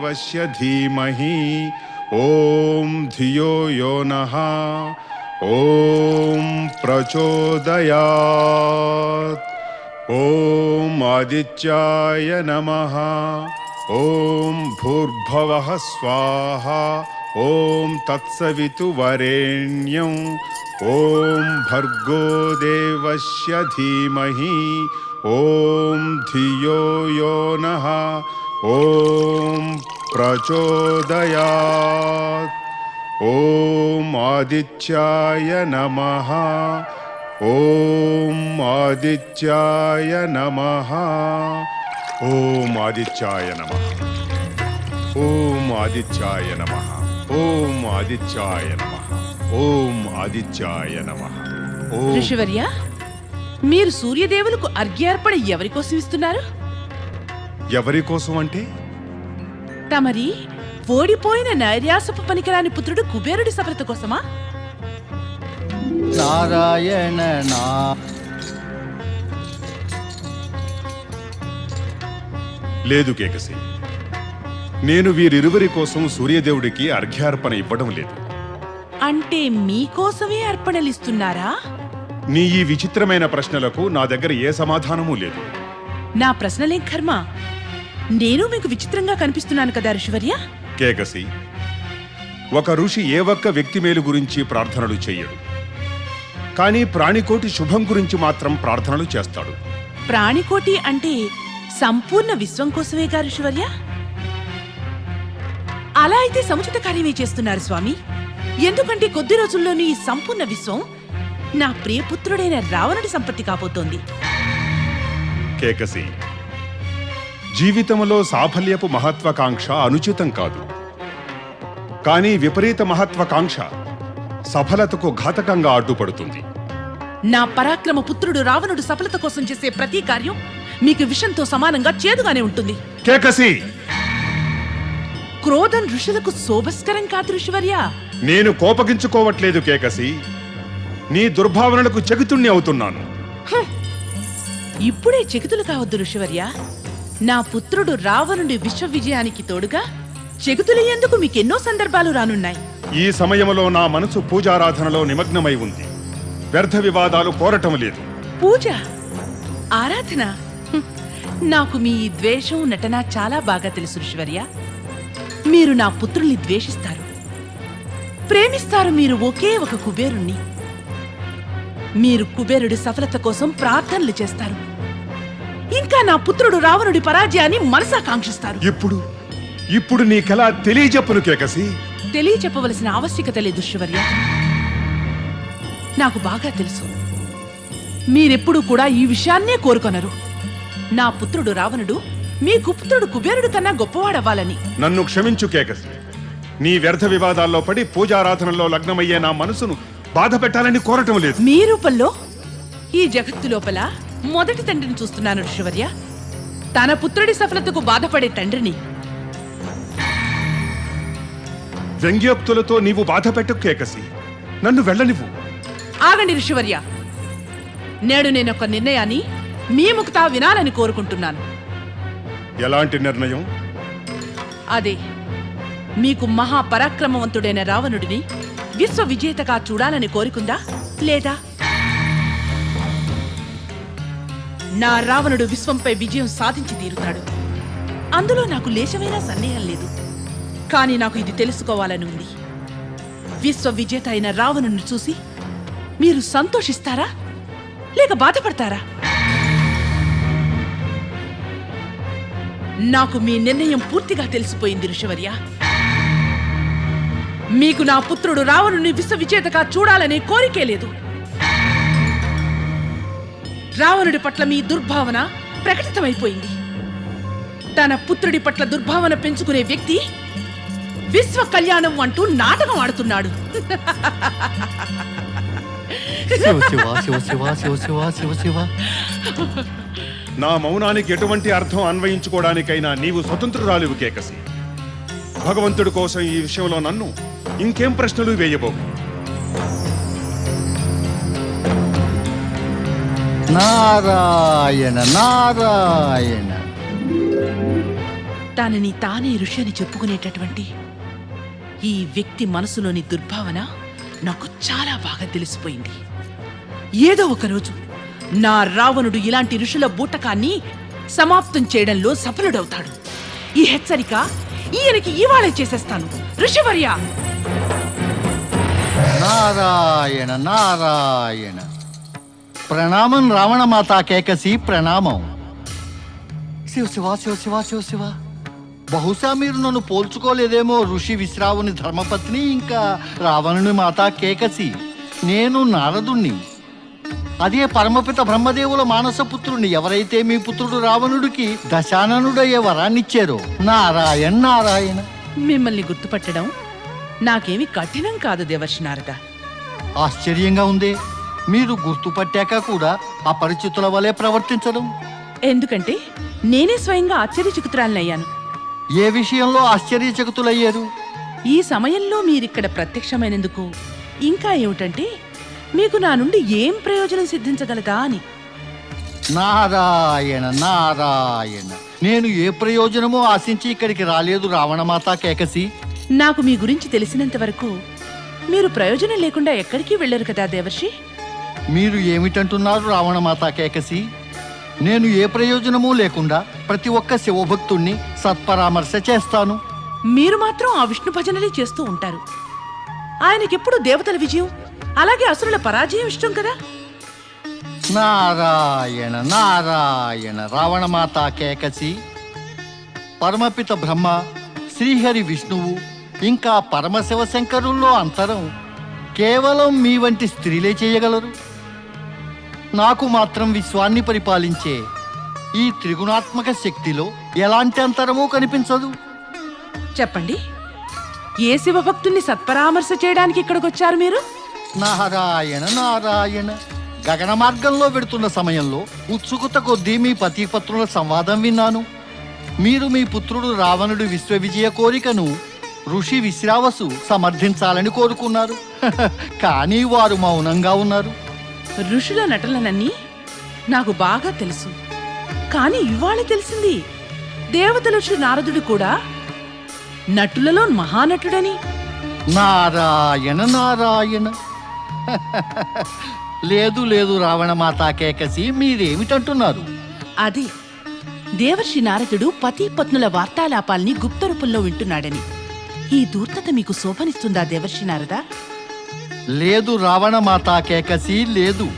देवस्य धीमहि। ॐ धियो यो नः ॐ प्रचोदयात्। ॐ आदित्याय नमः। ॐ भूर्भवः स्वाहा। ॐ तत्सवितुवरेण्यं ॐ भर्गो देवस्य धीमहि। ॐ धियो यो नः ఓం ప్రచోదయాత్. ఓం ఆదిత్యాయ నమ. ఓం ఆదిత్యాయ నమ. ఓం ఆదిత్యాయ నమ. ఓం ఆదిత్యాయ నమ. ఓం ఆదిత్యాయ నమ. ఓం ఆదిత్యాయ నమ. ఓ మీరు సూర్యదేవులకు అర్ఘ్యార్పణ ఎవరికోసం ఇస్తున్నారు? ఎవరి కోసం అంటే? తమరి ఓడిపోయిన నైర్యాసపు పనికిరాని పుత్రుడు కుబేరుడి సఫలత కోసమా? నారాయణ నా లేదు కేకసి. నేను వీరిరువురి కోసం సూర్యదేవుడికి అర్ఘ్యార్పణ ఇవ్వడం లేదు. అంటే మీకోసమే అర్పణలిస్తున్నారా? నీ ఈ విచిత్రమైన ప్రశ్నలకు నా దగ్గర ఏ సమాధానమూ లేదు. నా ప్రశ్నలేం కర్మ? నేను మీకు విచిత్రంగా కనిపిస్తున్నాను కదా ఋషివర్య. కేకసి ఒక ఋషి ఏ ఒక్క వ్యక్తి మేలు గురించి ప్రార్థనలు చెయ్యడు. కానీ ప్రాణికోటి శుభం గురించి మాత్రం ప్రార్థనలు చేస్తాడు. ప్రాణికోటి అంటే సంపూర్ణ విశ్వం కోసమేగా ఋషివర్య? అలా అయితే సముచిత కార్యమే చేస్తున్నారు స్వామి. ఎందుకంటే కొద్ది రోజుల్లోని ఈ సంపూర్ణ విశ్వం నా ప్రియపుత్రుడైన రావణుడి సంపత్తి కాబోతోంది. కేకసి జీవితంలో సాఫల్యపు మహత్వాకాంక్ష అనుచితం కాదు. కానీ విపరీత మహత్వాకాంక్ష సఫలతకు ఘాతకంగా అడ్డుపడుతుంది. నా పరాక్రమ పుత్రుడు రావణుడు సఫలత కోసం చేసే ప్రతి కార్యం మీకు విషంతో సమానంగా చేదుగానే ఉంటుంది. కేకసి! క్రోధం ఋషులకు శోభస్కరం కాదు ఋషివర్య. నేను కోపగించుకోవట్లేదు కేకసి. నీ దుర్భావనలకు చెగుతుణ్ణి అవుతున్నాను. ఇప్పుడే చెకుతులు కావద్దు ఋషివర్య. నా పుత్రుడు రావణుడి విశ్వ విజయానికి తోడుగా చెకుతులు ఎందుకు మీకెన్నో సందర్భాలు రానున్నాయి? ఈ సమయంలో నా మనసు పూజారాధనలో నిమగ్నమై ఉంది. వ్యర్థ వివాదాలు కోరటం లేదు. పూజ? ఆరాధన? హ్మ్. నాకు మీ ఈ ద్వేషం నటన చాలా బాగా తెలుసు ఋషివర్య. మీరు నా పుత్రుల్ని ద్వేషిస్తారు. ప్రేమిస్తారు మీరు ఒకే ఒక కుబేరుణ్ణి. మీరు కుబేరుడి సఫలత కోసం ప్రార్థనలు చేస్తారు. ఇంకా నా పుత్రుడు రావణుడి పరాజయాన్ని మనసా కాంక్షిస్తారు. ఇప్పుడు ఇప్పుడు నీకెలా తెలియజెప్పను కేకసి? తెలియచెప్పవలసిన ఆవశ్యకత లేదు శివర్య. నాకు బాగా తెలుసు. మీరెప్పుడు కూడా ఈ విషయాన్నే కోరుకొనరు. నా పుత్రుడు రావణుడు మీ కుపుత్రుడు కుబేరుడు కన్నా గొప్పవాడవ్వాలని. నన్ను క్షమించు కేకసి. నీ వ్యర్థ వివాదాల్లో పడి పూజారాధనలో లగ్నమయ్యే నా మనసును బాధ పెట్టాలని కోరటం లేదు. మీ రూపంలో ఈ జగత్తు లోపల మొదటి తండ్రిని చూస్తున్నాను ఋషివర్య తన పుత్రుడి సఫలతకు బాధపడే తండ్రిని. వ్యంగ్యోక్తులతో నీవు బాధ పెట్టు కేకసి. నన్ను వెళ్ళనివ్వు. ఆగండి ఋషివర్య నేడు నేనొక నిర్ణయాన్ని మీ ముక్తా వినాలని కోరుకుంటున్నాను. ఎలాంటి నిర్ణయం? అదే మీకు మహాపరాక్రమవంతుడైన రావణుడిని విశ్వ విజేతగా చూడాలని కోరుకుందా లేదా? నా రావణుడు విశ్వంపై విజయం సాధించి తీరుతాడు. అందులో నాకు లేశమైన సందేహం లేదు. కానీ నాకు ఇది తెలుసుకోవాలని ఉంది. విశ్వ విజేత అయిన రావణుని చూసి మీరు సంతోషిస్తారా? లేక బాధపడతారా? నాకు మీ నిర్ణయం పూర్తిగా తెలిసిపోయింది ఋషివర్య. మీకు నా పుత్రుడు రావణుని విశ్వ విజేతగా చూడాలనే కోరికే లేదు. రావణుడి పట్ల మీ దుర్భావన ప్రకటితమైపోయింది. తన పుత్రుడి పట్ల దుర్భావన పెంచుకునే వ్యక్తి విశ్వ కళ్యాణం అంటూ నాటకం ఆడుతున్నాడు. నా మౌనానికి ఎటువంటి అర్థం అన్వయించుకోవడానికైనా నీవు స్వతంత్రురాలివు కేకసి. భగవంతుడి కోసం ఈ విషయంలో నన్ను ఇంకేం ప్రశ్నలు వేయబోకు నారాయణ నారాయణ. తనని తానే ఋషి అని చెప్పుకునేటటువంటి ఈ వ్యక్తి మనసులోని దుర్భావన నాకు చాలా బాగా తెలిసిపోయింది. ఏదో ఒక రోజు నా రావణుడు ఇలాంటి ఋషుల బూటకాన్ని సమాప్తం చేయడంలో సఫలుడవుతాడు. ఈ హెచ్చరిక ఈయనకి ఇవాళే చేసేస్తాను. ఋషివర్య! నారాయణ నారాయణ. ప్రణామం రావణమాత కేకసి ప్రణామం. శివ శివ శివ శివ శివ శివ. బహుశా మీరు నన్ను పోల్చుకోలేదేమో ఋషి విశ్రావుని ధర్మపత్ని ఇంకా రావణుని మాత కేకసి. నేను నారదుణ్ణి. అదే పరమపిత బ్రహ్మదేవుల మానసపుత్రుణ్ణి. ఎవరైతే మీ పుత్రుడు రావణుడికి దశాననుడయ్యే వరాన్నిచ్చారో నారాయణ నారాయణ. మిమ్మల్ని గుర్తుపట్టడం నాకేమి కఠినం కాదు దేవర్షి నారద. ఆశ్చర్యంగా ఉంది. మీరు గుర్తుపట్టాక కూడా అపరిచితుల వలె ప్రవర్తించడం. ఎందుకంటే నేనే స్వయంగా ఆశ్చర్యచకితురాలనయ్యాను. ఏ విషయంలో ఆశ్చర్యచకితులయ్యారు? ఈ సమయంలో మీరిక్కడ ప్రత్యక్షమైనందుకు ఇంకా ఏమిటంటే మీకు నా నుండి ఏం ప్రయోజనం సిద్ధించగలదా అని. నారాయణ నారాయణ నేను ఏ ప్రయోజనమో ఆశించి ఇక్కడికి రాలేదు రావణమాత కేకసి. నాకు మీ గురించి తెలిసినంత వరకు మీరు ప్రయోజనం లేకుండా ఎక్కడికి వెళ్ళరు కదా దేవర్షి? మీరు ఏమిటంటున్నారు రావణమాత కేకసి? నేను ఏ ప్రయోజనమూ లేకుండా ప్రతి ఒక్క శివభక్తుణ్ణి సత్పరామర్శ చేస్తాను. మీరు మాత్రం ఆ విష్ణు భజనలే చేస్తూ ఉంటారు. ఆయనకెప్పుడు దేవతల విజయం? అలాగే అసురుల పరాజయం ఇష్టం కదా? నారాయణ నారాయణ రావణమాత కేకసి. పరమపిత బ్రహ్మ శ్రీహరి విష్ణువు ఇంకా పరమశివ శంకరుల్లో అంతరం కేవలం మీ వంటి స్త్రీలే చేయగలరు. నాకు మాత్రం విశ్వాన్ని పరిపాలించే ఈ త్రిగుణాత్మక శక్తిలో ఎలాంటి అంతరమూ కనిపించదు. చెప్పండి. ఏ శివభక్తుల్ని సత్పరామర్శ చేయడానికి ఇక్కడికొచ్చారు మీరు? నారాయణ నారాయణ. గగన మార్గంలో వెడుతున్న సమయంలో ఉత్సుకత కొద్దీ మీ పతిపత్రుల సంవాదం విన్నాను. మీరు మీ పుత్రుడు రావణుడి విశ్వ విజయ కోరికను ఋషి విశ్రావసు సమర్థించాలని కోరుకున్నారు. కానీ వారు మౌనంగా ఉన్నారు. ఋషుల నటనలన్నీ నాకు బాగా తెలుసు. కానీ ఇవాళ తెలిసింది. దేవతల ఋషి నారదుడు కూడా నటులలో మహానటుడని. నారాయణ నారాయణ. లేదు లేదు రావణమాత కేకసి మీరేమిటంటున్నారు? అది దేవర్షి నారదుడు పతి పత్నుల వార్తాలాపాల్ని గుప్త రూపంలో వింటున్నాడని. ఈ దూర్తత మీకు శోభనిస్తుందా దేవర్షి నారద? లేదు రావణమాత కేకసి లేదు.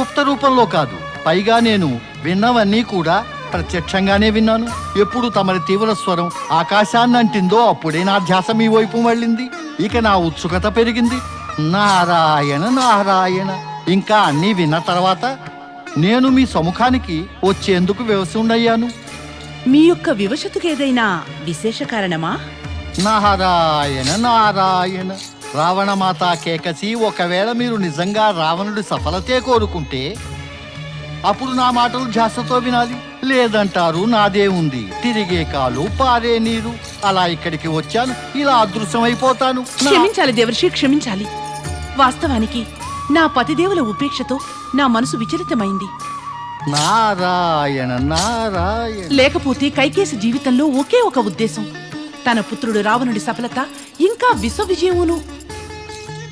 గుప్త రూపంలో కాదు పైగా నేను విన్నవన్నీ కూడా ప్రత్యక్షంగానే విన్నాను. ఎప్పుడు తమరి తీవ్ర స్వరం ఆకాశాన్ని అంటిందో అప్పుడే నా ధ్యాస మీ వైపు మళ్ళింది. ఇక నా ఉత్సుకత పెరిగింది. నారాయణ నారాయణ. ఇంకా అన్నీ విన్న తర్వాత నేను మీ సముఖానికి వచ్చేందుకు వ్యవసుండయ్యాను. మీ యొక్క వివశతుకేదైనా విశేష కారణమా? నారాయణ నారాయణ. రావణమాత కేకసి ఒకవేళ మీరు నిజంగా రావణుడి సఫలతే కోరుకుంటే అప్పుడు నా మాటలు ధ్యాసతో వినాలి. లేదంటారు నాదే ఉంది. తిరిగే కాలు పారే నీరు. అలా ఇక్కడికి వచ్చాను ఇలా అదృశ్యమైపోతాను. క్షమించాలి దేవర్షి క్షమించాలి. వాస్తవానికి నా పతిదేవుల ఉపేక్షతో నా మనసు విచలితమైంది. నారాయణ నారాయణ. లేకపోతే కైకేసి జీవితంలో ఒకే ఒక ఉద్దేశం. తన పుత్రుడు రావణుడి సఫలత ఇంకా విశ్వ విజయమును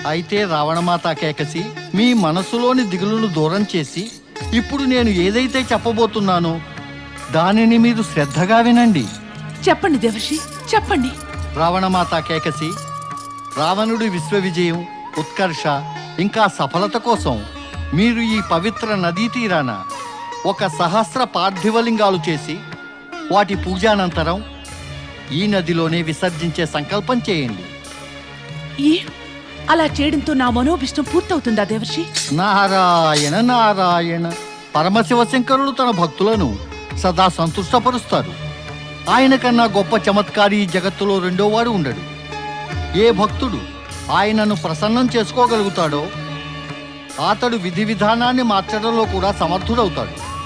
అయితే రావణమాత కేకసి మీ మనసులోని దిగులును దూరం చేసి ఇప్పుడు నేను ఏదైతే చెప్పబోతున్నానో దానిని మీరు శ్రద్ధగా వినండి. చెప్పండి దేవర్షి చెప్పండి. రావణమాత కేకసి రావణుడి విశ్వ విజయం ఉత్కర్ష ఇంకా సఫలత కోసం మీరు ఈ పవిత్ర నదీ తీరాన ఒక సహస్ర పార్థివలింగాలు చేసి వాటి పూజానంతరం ఈ నదిలోనే విసర్జించే సంకల్పం చేయండి. ఏ? అలా చేయడంతో నా మనోభిష్టం పూర్తవుతుందా దేవర్షి? నారాయణ నారాయణ. పరమశివ శంకరుడు తన భక్తులను సదా సంతుష్టపరుస్తారు. ఆయన కన్నా గొప్ప చమత్కారి ఈ జగత్తులో రెండో వాడు ఉండడు. ఏ భక్తుడు ఆయనను ప్రసన్నం చేసుకోగలుగుతాడో అతడు విధి విధానాన్ని మార్చడంలో కూడా సమర్థుడవుతాడు.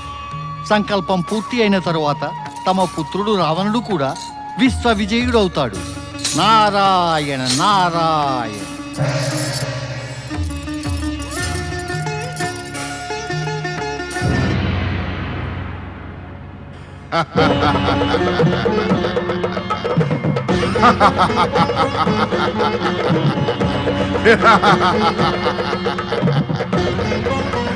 సంకల్పం పూర్తి అయిన తరువాత తమ పుత్రుడు రావణుడు కూడా విశ్వ విజయుడవుతాడు నారాయణ నారాయణ.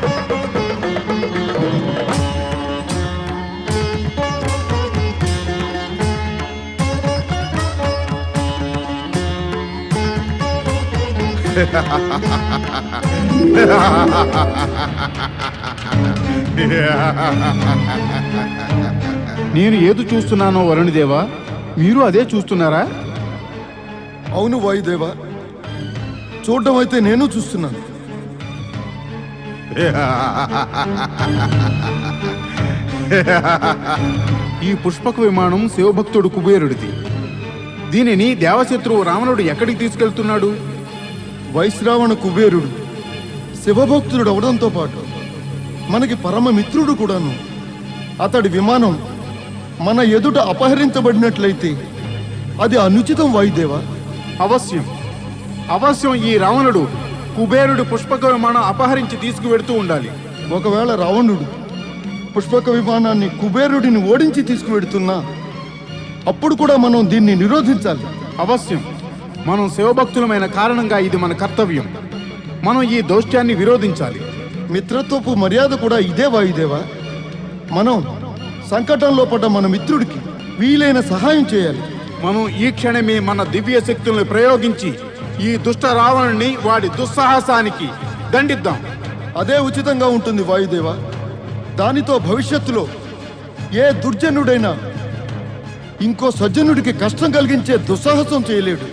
నేను ఏది చూస్తున్నానో వరుణిదేవా? మీరు అదే చూస్తున్నారా? అవును వాయుదేవా. చూడడం అయితే నేను చూస్తున్నాను. ఈ పుష్పక విమానం శివభక్తుడు కుబేరుడిది. దీనిని దేవశత్రువు రావణుడు ఎక్కడికి తీసుకెళ్తున్నాడు? వైశ్రావణ కుబేరుడు శివభక్తుడు అవడంతో పాటు మనకి పరమ మిత్రుడు కూడాను. అతడి విమానం మన ఎదుట అపహరించబడినట్లయితే అది అనుచితం వాయుదేవా? అవశ్యం. అవశ్యం ఈ రావణుడు కుబేరుడు పుష్పక విమానం అపహరించి తీసుకువెడుతూ ఉండాలి. ఒకవేళ రావణుడు పుష్పక విమానాన్ని కుబేరుడిని ఓడించి తీసుకువెడుతున్నా అప్పుడు కూడా మనం దీన్ని నిరోధించాలి. అవశ్యం. మనం శివభక్తులమైన కారణంగా ఇది మన కర్తవ్యం. మనం ఈ దౌష్ట్యాన్ని విరోధించాలి. మిత్రత్వపు మర్యాద కూడా ఇదే వాయుదేవా మనం సంకటంలో పడ్డ మన మిత్రుడికి వీలైన సహాయం చేయాలి. మనం ఈ క్షణమే మన దివ్య శక్తుల్ని ప్రయోగించి ఈ దుష్ట రావణుని వాడి దుస్సాహసానికి దండిద్దాం. అదే ఉచితంగా ఉంటుంది వాయుదేవా దానితో భవిష్యత్తులో ఏ దుర్జనుడైనా ఇంకో సజ్జనుడికి కష్టం కలిగించే దుస్సాహసం చేయలేడు.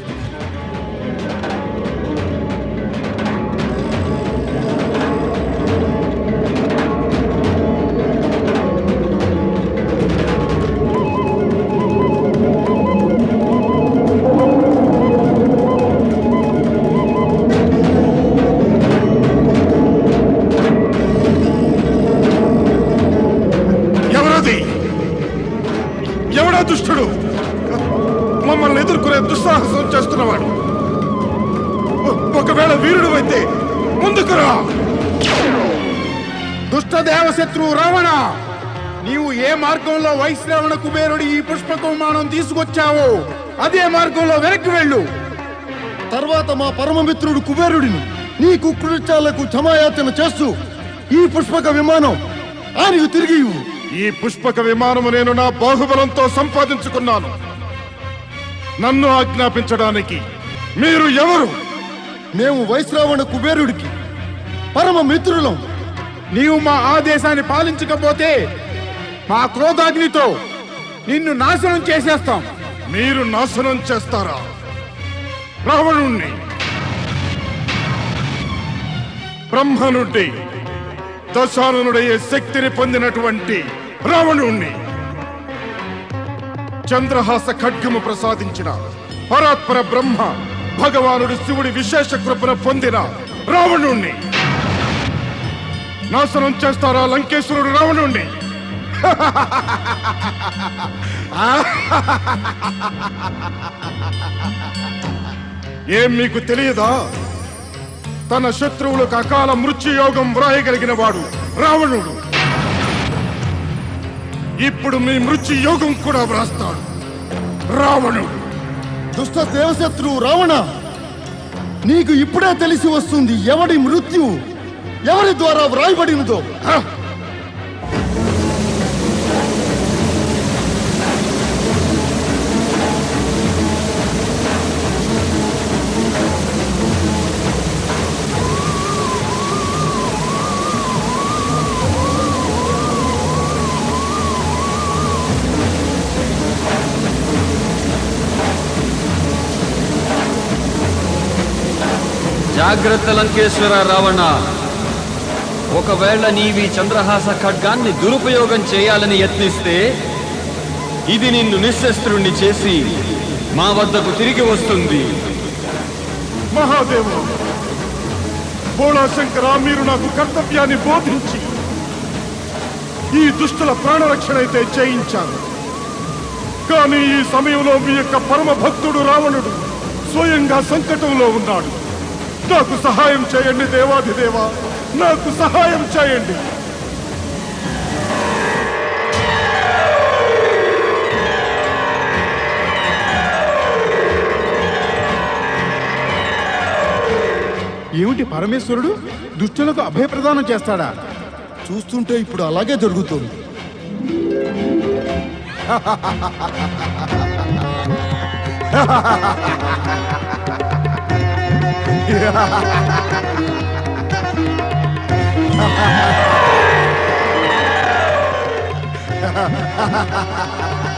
దుస్సాహసం చేస్తున్నవాడు. ఒకవేళ వీరుడు అయితే ముందుకు రా. దుష్ట దేవశత్రువు రావణ నీవు ఏ మార్గంలో వైశ్రవణ కుబేరుడి ఈ పుష్పకుమానం తీసుకొచ్చావో అదే మార్గంలో వెనక్కి వెళ్ళు. తర్వాత మా పరమమిత్రుడు కుబేరుడిని నీ కుకృత్యాలకు క్షమాయాచన చేస్తూ ఈ పుష్పక విమానం ఆయనకు తిరిగి ఇవ్వు. ఈ పుష్పక విమానము నేను నా బాహుబలంతో సంపాదించుకున్నాను. నన్ను ఆజ్ఞాపించడానికి. మీరు ఎవరు? మేము వైశ్రావణ కుబేరుడికి పరమ మిత్రులం. నీవు మా ఆదేశాన్ని పాలించకపోతే మా క్రోధాగ్నితో నిన్ను నాశనం చేసేస్తాం. మీరు నాశనం చేస్తారా? రావణుణ్ణి. బ్రహ్మ నుండి దశాననుడయ్యే శక్తిని పొందినటువంటి రావణుణ్ణి. చంద్రహాస ఖడ్గము ప్రసాదించిన. పరాత్పర బ్రహ్మ భగవానుడు శివుడి విశేష కృపను పొందిన రావణుణ్ణి. నాశనం చేస్తారా లంకేశ్వరుడు రావణుణ్ణి? ఏం మీకు తెలియదా? తన శత్రువులకు అకాల మృత్యుయోగం వ్రాయగలిగిన వాడు రావణుడు. ఇప్పుడు మీ మృత్యుయోగం కూడా వ్రాస్తాడు. రావణుడు. దుష్ట దేవశత్రువు రావణ నీకు ఇప్పుడే తెలిసి వస్తుంది ఎవడి మృత్యువు ఎవరి ద్వారా వ్రాయబడినదో. జాగ్రత్త లంకేశ్వర రావణ. ఒకవేళ నీవి చంద్రహాస ఖడ్గాన్ని దురుపయోగం చేయాలని యత్నిస్తే ఇది నిన్ను నిశ్శస్త్రుణ్ణి చేసి మా వద్దకు తిరిగి వస్తుంది. మహాదేవ భోళాశంకర మీరు నాకు కర్తవ్యాన్ని బోధించి ఈ దుష్టుల ప్రాణరక్షణ అయితే చేయించారు కానీ ఈ సమయంలో మీ యొక్క పరమ భక్తుడు రావణుడు స్వయంగా సంకటంలో ఉన్నాడు. నాకు సహాయం చేయండి దేవాది దేవా. నాకు సహాయం చేయండి. ఏమిటి పరమేశ్వరుడు దుష్టులకు అభయప్రదానం చేస్తాడా? చూస్తుంటే ఇప్పుడు అలాగే జరుగుతుంది. ha ha ha ha ha ha Ha ha ha ha!